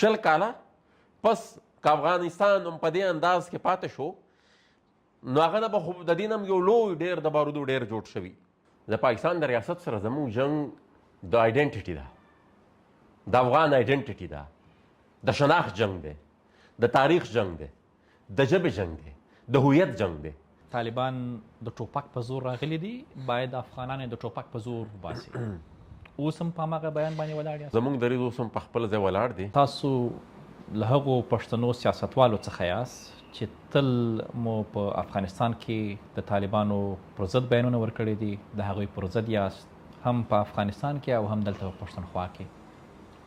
شل کاله پس که افغانستان هم په دې انداز کې پاتې شو نو هغه نه به خو د دې نه یو لوی ډېر د بارودو ډېر جوړ شوي د پاکستان د ریاست سره زموږ جنگ د آیډنټیټي ده د افغان آیډنټیټي ده د شناخت جنگ دی د تاریخ جنگ دی د ژبې جنگ دی د هویت جنگ دی طالبان د ټوپک په زور راغلي دي باید افغانان د ټوپک په زور باسي اوس هم په هماغه بیان باندې ولاړ یاست؟ زموږ دریځ اوس هم په خپل ځای ولاړ دی. تاسو له هغو پښتنو سیاستوالو څخه یاست چې تل مو په افغانستان کې د طالبانو پر ضد بیانونه ورکړي دي د هغوی پر ضد یاست هم په افغانستان کې او هم دلته په پښتونخوا کې.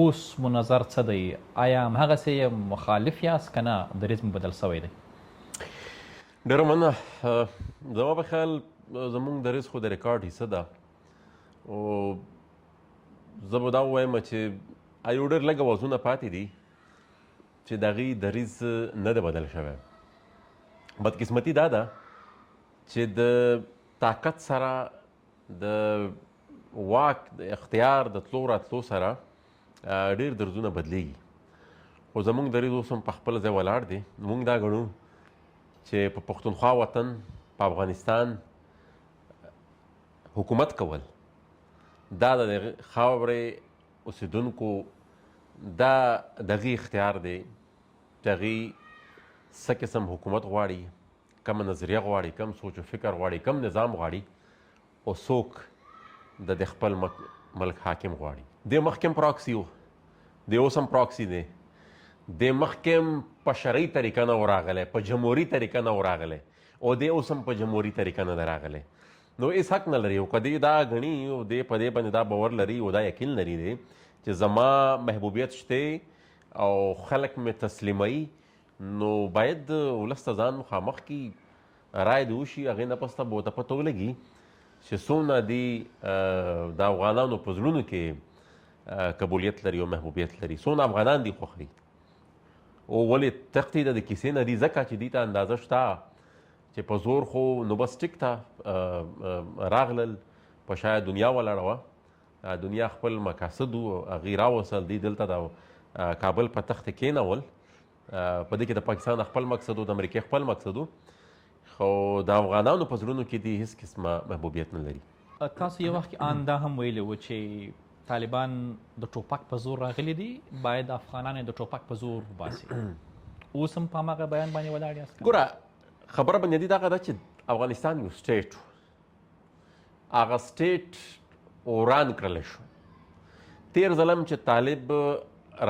اوس مو نظر څه دی؟ آیا همهغسې مخالف یاست که نه؟ دریځ مو بدل سوی دی. ډېره مننه. زما په خیال زموږ دریځ خو د ریکارډ حصه ده. او زه به دا ووایم چې یو ډېر لږ اوازونه پاتې دي چې د هغې دریځ نه دی بدل شوی. بدقسمتي دا ده چې د طاقت سره د واک د اختیار د تلو راتلو سره ډېر درځونه بدلیږي خو زموږ دریځ اوس هم په خپل ځای ولاړ دی. موږ دا ګڼو چې په پښتونخوا وطن په افغانستان حکومت کول دا د خاورې اوسیدونکو دا دغه اختیار دی هغې څه قسم حکومت غواړي کم نظریه غواړي کم سوچ و فکر غواړي کم نظام غواړي او څوک د خپل ملک حاکم غواړي. د مخکم پراکسی و د اوس هم پراکسی دی. د مخکم په شرعي طریقه نه وراغلی په جمهوري طریقه نه وراغلی او د اوس هم په جمهوري طریقه نه راغلی نو هېڅ حق نه لري او که دا غني او د په دې باندې دا باور لري او دا یقین لري دی چې زما محبوبیت شته او خلک مې تسلیموي نو باید ولس ته ځان مخامخ کی رای دی وشي هغې نه پس ته به ورته پته ولګي چې څومره دي د افغانانو په زړونو کې قبولیت لري او محبوبیت لري څومره افغانان دي خوښوي او ولې تختې د کیسې نه دي ځکه چې دې ته اندازه شته چې په زور خو نو بس ټیک ته راغلل په شاید دنیا ولاړه وه. دنیا خپل مقاصد او هغې راوصل دی دلته د کابل په تخت کېنول په دې کې د پاکستان خپل مقصد او د امریکې خپل مقصد خو د افغانانو په زړونو کې دي هیڅ قسمه محبوبیت نه لري. تاسو یو وخت آن دا هم ویلي و چې طالبان د ټوپک په زور راغلي دي باید افغانان د ټوپک په زور باسي. اوس هم په هغه بیان باندې ولاړ یاست ګوره خبره باندې دغه ده چې افغانستان یو سټیټ هغه سټیټ وران کړل شو. تیر ظلم چې طالب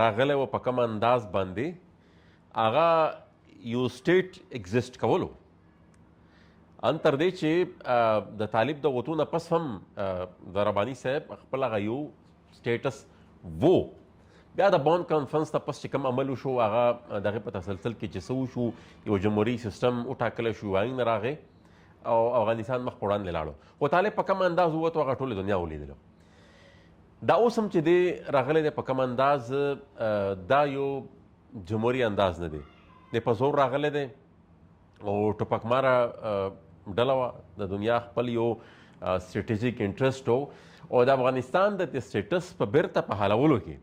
راغلی و په کوم انداز باندې هغه یو سټیټ ایگزیسټ کولو. ان تر دې چې د طالب د وتونه پس هم د ربانی صاحب خپل یو سټیټس وو بیا د بون کانفرنس ته پس چې کوم عمل وشو هغه دغه په تسلسل کې چې څه وشو یو جمهوریت سیستم وټاکل شو آئین راغې او افغانستان مخ وړاندې لاړو. خو طالب په کوم انداز ووت هغه ټوله دنیا ولیدل دا اوس هم چې دی راغلی دی په کوم انداز دا یو جمهوری انداز نه دی. د په زور راغلی دی او ټوپکماره ډله وه. د دنیا خپل یو سټریټیژیک انټرسټ و او د افغانستان د سټیټس په بیرته په حالولو کې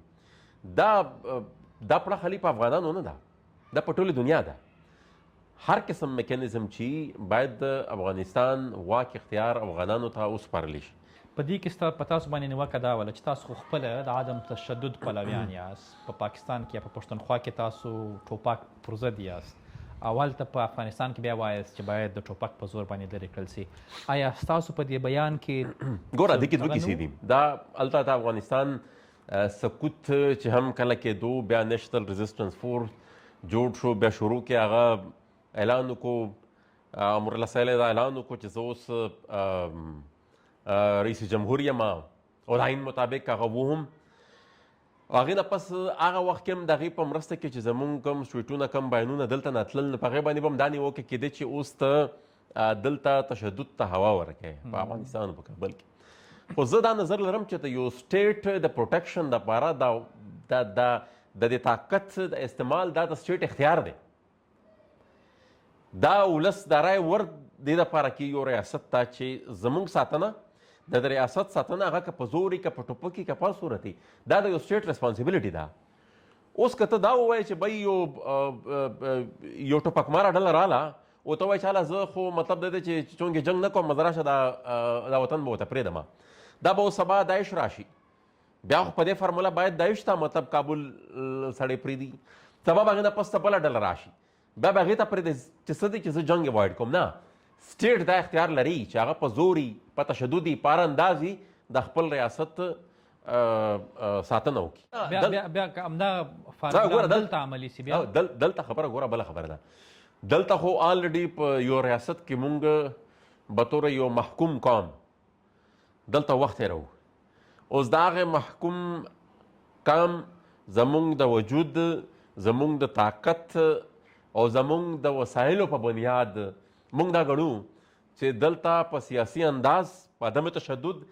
دا دا پړه خلی په افغانانو نه ده. دا په ټوله دنیا ده. هر قسم میکانیزم چې باید د افغانستان واک اختیار افغانانو ته وسپارلی شي. په دې کې ستاسو په تاسو باندې نیوکه دا وله چې تاسو خپل د عدم تشدد پلویان یاست. په پاکستان کې په پښتونخوا کې تاسو ټوپک پر ضد یاست. اول ته په افغانستان کې بیا وایست چې باید د ټوپک په زور باندې لرې کړل سي آیا ستاسو په دې بیان کې ګوره د کې دوه کیسې دي. دا الته افغانستان سکوت چې هم کله کېدو بیا نېشنل ریزिस्टنس فورس جوړ شو بیا شروع کې هغه اعلان وکړو امر الله صلی الله اعلان وکړو چې زه اوس رئیس جمهور یم او د آئین مطابق هغه و هم هغې نه پس هغه وخت کې هم د هغې په مرسته کې چې زمونږ کوم سویټونه کم بیانونه دلته نه تلل نو په هغې باندې به هم دا نیوکه کېده چې اوس ته دلته تشدد ته هوا ورکوي په افغانستان په کابل کې خو زه دا نظر لرم چې د یو سټیټ د پروټیکشن دپاره دا د د د طاقت د استعمال دا د سټیټ اختیار دی. دا ولس د رای ور دې دپاره کې یو ریاست ته چې زمونږ ساتنه د ریاست ساتنه هغه که په زوري که په ټوپکي که په صورتي دا د یو سټیټ ریسپانسیبিলিټي ده. اوس که ته دا ووایې چې بای یو یو ټوپکماره ډله راله او ته وایې چې هله زه خو مطلب دا دی چې چونکې جنګ نه کوم زه راشه دا دا وطن به ورته پرېږدم دا به سبا داعش راشي. بیا خو په دې فرموله باید داعش ته مطلب کابل سړی پرېږدي سبا به هغې نه پس ته بله ډله راشي. بیا به هغې ته پرېږدي چې دی چې زه جنګ اوایډ کوم. نه. سټیټ دا اختیار لري چې هغه په زوري په تشددي پار اندازي د خپل ریاست ساتنه وکړي. بیا بیا فارموله دل- دلته عملی سي بیا؟ دل دلته خبره ګوره بله خبره ده. دلته خو آلریډي په یو ریاست کې مونږ بطور یو محکوم قوم دلته وخت تېرو اوس د هغې محکوم قوم زمونږ د وجود زمونږ د طاقت او زمونږ د وسایلو په بنیاد. مونږ دا ګڼو چې دلته په سیاسي انداز په عدم تشدد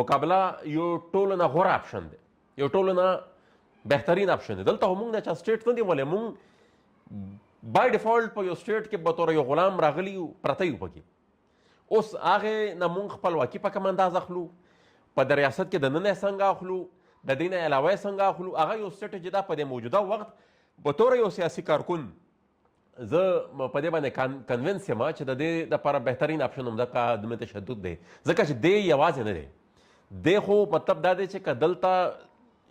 مقابله یو ټولو نه غوره اپشن دی. یو ټولو نه بهترین اپشن دی. دلته موږ نه چا سټیټ نه دی ولې موږ بای ډیفالت په یو سټیټ کې به طور یو غلام راغلی پرته یو پکې اوس هغې نه موږ خپلواکي په کوم انداز اخلو په د ریاست کې د ننه څنګه اخلو د دې نه علاوه څنګه اخلو هغه یو چې دا په موجوده وخت په طور یو سیاسي کارکون زه په دې باندې کنوینس یم چې د دې لپاره بهترین اپشن هم د تشدد دی. ځکه چې دی یوازې نه دی. دی خو مطلب دا دی چې که دلته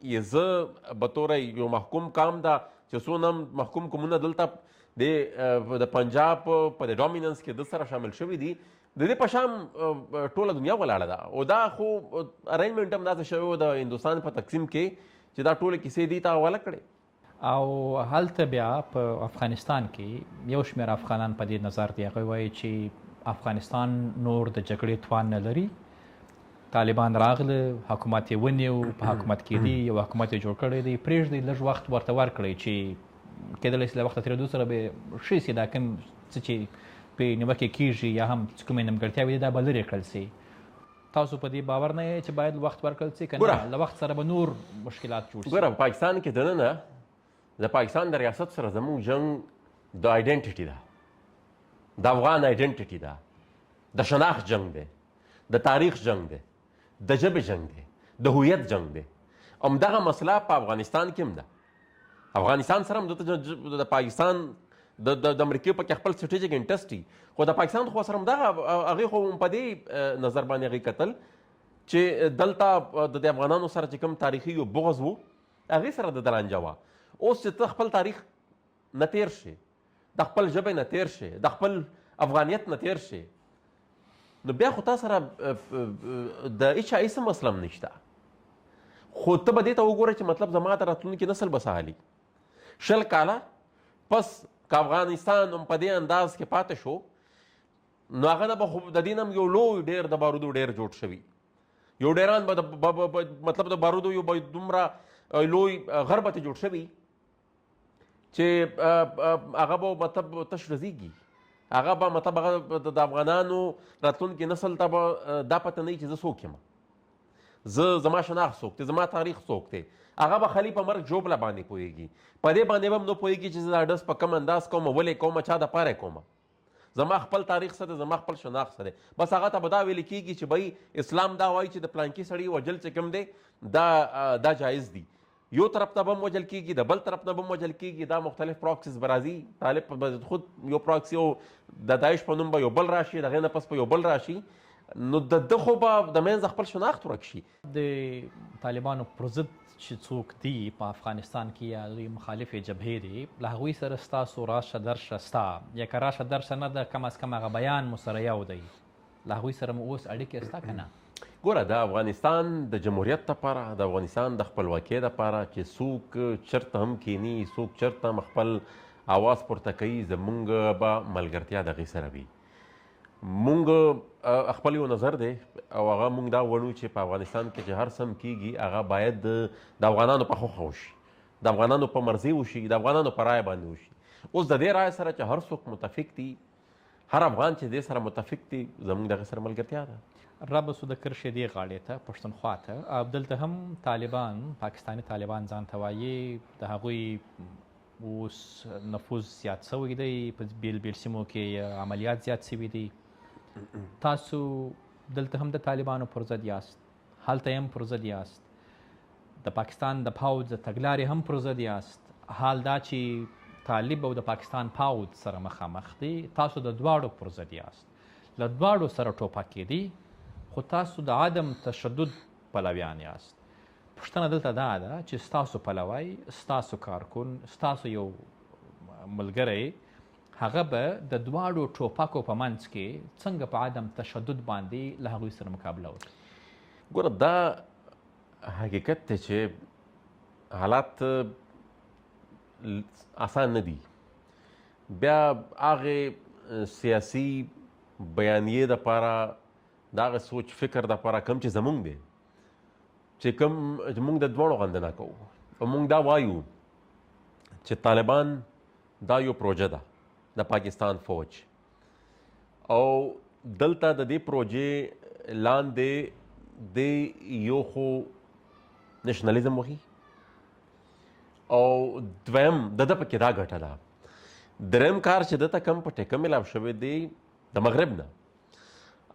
یې زه به طور یو محکوم کام دا چې څونه محکوم قومونه دلته د د پنجاب په د ډومیننس کې د سره شامل شوي دي د دې په شام ټوله دنیا ولاړه ده او دا خو ارینجمنټ هم داسې شوی د هندوستان په تقسیم کې چې دا ټوله کیسې دي ته حواله کړې او هلته بیا په افغانستان کې یو شمېر افغانان په دې نظر دی هغوی وایي چې افغانستان نور د جګړې توان نه لري طالبان راغله حکومت یې ونیو په حکومت کې دی یو حکومت یې جوړ کړی دی پرېږدي لږ وخت ورته ورکړئ چې کېدلی شي له وخته تېرېدو سره به ښه سي دا کوم څه چې په نیوکې کېږي یا هم کومې نیمګړتیاوې دا به لرې کړل سي تاسو په دې باور نه چې باید وخت ورکړل سي که ګوره. نه له وخت سره به نور مشکلات جوړ سي ګوره پاکستان کې دننه د پاکستان د ریاست سره زموږ جنگ د آیډنټیټي ده د افغان آیډنټیټي ده د شناخت جنگ دی د تاریخ جنگ دی د ژبې جنگ دی د هویت جنگ دی همدغه مسله په افغانستان کې هم ده افغانستان سره هم د پاکستان د د امریکې په خپل سټریټیک انټرست دي خو د پاکستان خو سره هم دغه هغې خو په دې نظر باندې هغې کتل چې دلته د افغانانو سره چې کوم تاریخي یو بغض وو هغې سره د درانجه وه. اوس چې ته خپل تاریخ نه تیر شي د خپل ژبې نه تیر شي د خپل افغانیت نه تیر شي نو بیا خو تا سره د هیچا هیڅ مسله هم نشته. خو ته به دې ته وګوره چې مطلب زما د راتلونکي نسل به سهالي شل کاله پس که افغانستان هم په دې انداز کې پاتې شو نو هغه نه به خو د دې نه هم یو لوی ډېر د بارودو ډېر جوړ شوي یو ډیران به مطلب د بارودو یو به دومره لوی اه، غر به ترې جوړ شوي چې هغه به مطلب تش رزیږي هغه به مطلب هغه د- افغانانو راتلونکي نسل ته به دا پته نه چې زه څوک یم زه زما شناخت څوک دی زما تاریخ څوک دی هغه به خلی په مرګ جوبله باندې پوهېږي په دې باندې هم نه پوهېږي چې دا ډس په کم انداز کوم ولې کوم چا د پاره کوم زما خپل تاریخ سره زما خپل شناخت سره بس هغه ته به دا ویل کېږي چې بھائی اسلام دا وایي چې د پلانکي سړي وجل چې کوم دی دا دا جایز دی یو طرف ته به هم وجل کېږي د بل طرف نه به هم وجل کېږي دا مختلف پراکسیز به راځي طالب خود یو پراکسی او د داعش په نوم به یو بل راشي د هغې نه پس په یو بل راشي نو د خو به د منځه خپل شناخت ورک شي د طالبانو پر ضد چې څوک دی په افغانستان کې یا دوی مخالفې جبهې دي. له هغوی سره ستاسو راشه درشه ستا. یا که راشه درشه نه ده کم از کم هغه بیان مو سره یو دی. له هغوی سره مو اوس اړیکې ستا که نه؟ ګوره د افغانستان د جمهوریت لپاره د افغانستان د خپلواکۍ لپاره چې څوک چرته هم کینی څوک چرته هم خپل اواز پورته کوي زمونږ به ملګرتیا دغې سره وي مونږ خپل یو نظر دی او هغه مونږ دا وړو چې په افغانستان کې چې هر سم کیږي هغه باید د افغانانو په خوښه وشي. د افغانانو په مرضي وشي د افغانانو په رایه باندې وشي. اوس د دې رایه سره چې هر څوک متفق دي هر افغان چې دې سره متفق دي زمونږ دغه سره ملګرتیا ده. رب سو د کرښې دی غاړې ته پښتونخوا ته. او دلته هم طالبان پاکستانی طالبان ځان ته وایي د هغوی اوس نفوذ زیات شوی دی په بیل بیل سیمو کې عملیات زیات شوي دي تاسو دلته هم د طالبانو پر ضد یاست. هلته هم پر ضد یاست. د پاکستان د پوځ د تګلارې هم پر ضد یاست. حال دا چې طالب او د پاکستان پاوځ سره مخامخ دي تاسو د دواړو پر ضد یاست. له دواړو سره ټوپک دي خو تاسو د عدم تشدد پلویان یاست. پوښتنه دلته دا ده چې ستاسو پلوی ستاسو کارکون ستاسو یو ملګری هغه به د دواړو ټوپکو په منځ کې څنګه په عدم تشدد باندې له هغوی سره مقابله وکړي. ګوره دا حقیقت دی چې حالات آسان نه دي. بیا هغه سیاسي بیانیې د پاره دا هغه سوچ فکر د پاره کم چې زمونږ دی. چې کوم موږ د دواړو غند نه کوو. او موږ دا وایو چې طالبان دا یو پروژه ده د پاکستان فوج. او دلته د دې پروژې لاندې د یو خو نشنالیزم وخی. او دویم د د پکې دا ګټه ده. دریم کار چې دته کم په ټیکه ملاو شوی دی د مغرب نه.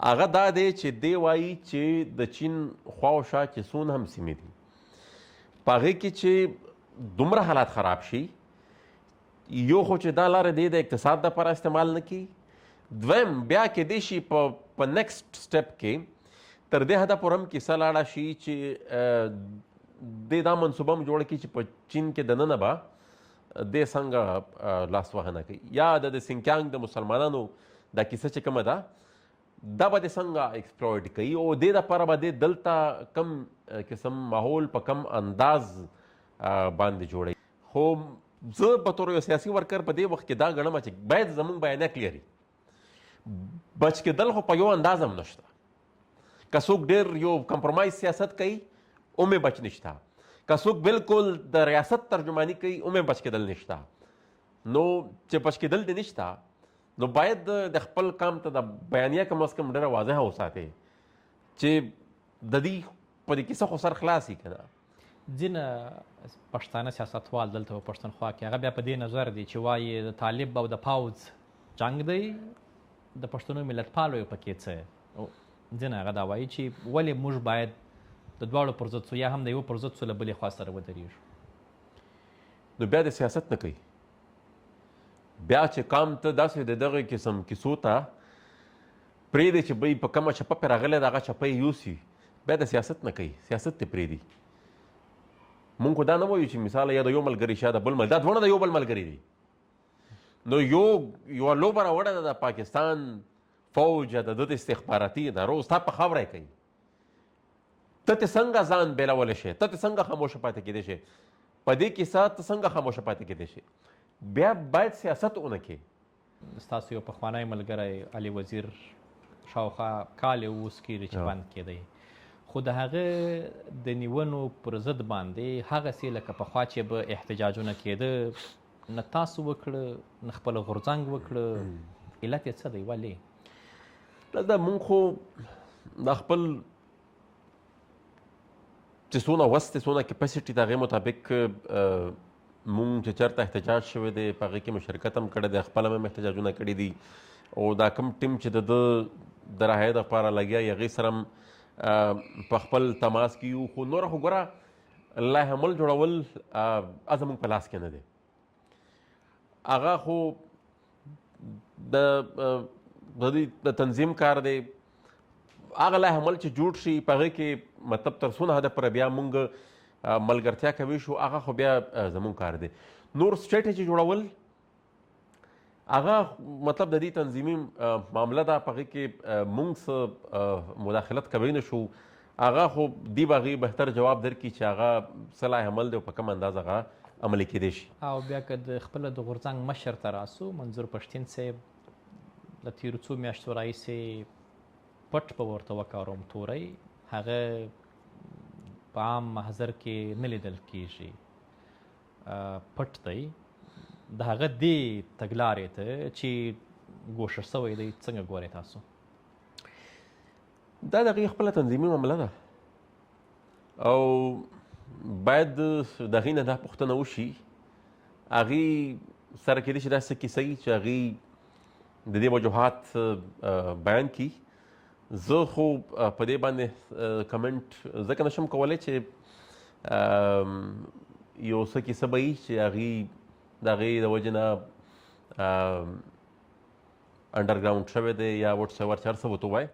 هغه دا دی چې دی وایي چې د چین خواوشا چې سون هم سیمې دي. پاغه کې چې دومره حالات خراب شي یو خو چې دا لار دی د اقتصاد لپاره استعمال نه کی دویم بیا کې دی شي په په نیکسټ سټپ کې تر دې حدا پرم کې سلاړه شي چې د دا منصوبه جوړ کی چې په چین کې د نن با د څنګه لاس وهنه کوي یا د سینکیانګ د مسلمانانو دا کیسه چې کومه ده دا به څنګه ایکسپلویټ کوي او د لپاره به دلته کم قسم ماحول په کم انداز باندې جوړي خو زه په تور یو سیاسي ورکر په دې وخت کې دا غنم چې باید زمون بیان کلیري بچ کېدل خو په یو انداز هم نشته. که څوک ډېر یو کمپرمایز سیاست کوي اومه بچ نشته. که څوک بالکل د ریاست ترجمانی کوي اومه بچ کېدل نشته. نو چې بچ کېدل دې نشته نو باید د خپل کام ته د بیانیه کم از کم ډېره واضحه وساتي چې د دې په دې کیسه خو سر خلاصي کنه ځینې پښتانه سیاستوال دلته په پښتونخوا کې. هغه بیا په دې نظر دي چې وایي د طالب او د پاوز جنگ دی د پښتنو ملت پالو یو پکې څه. ځینې هغه دا وایي چې ولې موږ باید د دواړو پر ضد یا هم د یو پر ضد سره بلې خوا سره ودرېږو. نو بیا د سیاست نه کوي. بیا چې کام ته داسې د دغه قسم کیسو ته پرېږدي چې بی په کومه چپه پرې راغلی دغه چپه یې یوسي. بیا د سیاست نه کوي. سیاست ته پرېږدي مونږ دا نه وایو چې مثال یا د یو ملګري شا د بل مل دا دونه د یو بل ملګري دي نو یو یو لوبه راوړه ده د پاکستان فوج د د استخباراتي ادارو ستا په خاوره کوي ته څنګه ځان بیلول شي ته څنګه خاموش پاتې کېدې شي په دې کې سات څنګه خاموش پاتې کېدې شي بیا باید سیاست اونکي ستاسو یو پخوانی ملګری علي وزیر شاوخوا کال اوس کې چې بند کېدی خو د هغه د نیونو پر ضد باندې هغه سي لکه په خوا چې به احتجاجونه کېده نه تاسو وکړه نه خپل غورځنګ وکړه. علت یې څه دی؟ ولې؟ دا مونږ خو د خپل چې څونه وست څونه کیپاسټي دغه مطابق مونږ چې چرته احتجاج شوی دی په هغه کې مشرکت هم کړی دی خپل هم احتجاجونه کړي دي. او دا کم ټیم چې د د راهي د لپاره لګیا یغې سره په خپل تماس کې یو خو نور خو ګره الله عمل جوړول ازمن په لاس کې نه دی. هغه خو د د تنظیم کار دی. هغه له عمل چې جوړ شي په هغه کې مطلب تر څونه هدف پر بیا مونږ ملګرتیا کوي شو هغه خو بیا زمون کار دی. نور سټریټجی جوړول هغه مطلب د دې تنظیمي معاملې دا پغې کې مونږ مداخلت کوي نه شو. هغه خو دی باغی بهتر جواب درکې چې هغه صلاح عمل دی په کوم انداز هغه عملي کېدی شي. او بیا که د خپل د غورځنګ مشر ته راسو منظور پښتين صاحب د تیرو څو میاشتو راهیسې پټ په ورته وکاروم توري. هغه په عام محضر کې نه لیدل کیږي پټ دی د هغه دی تګلارې ته چې ګوښه سوی دی څنګه ګورئ تاسو؟ دا د خپل تنظیمي معامله ده. او باید د هغې نه دا پوښتنه وشي هغې سره کېدای شي داسې کیسه چې هغې د دې وجوهات بیان کړي. زه خو په دې باندې کمنټ ځکه نشم کولای چې یو څه کیسه به وي چې هغې د هغې د وجې نه انډرګراوند شوی دی یا وټس ایور چې هر څه ورته ووایي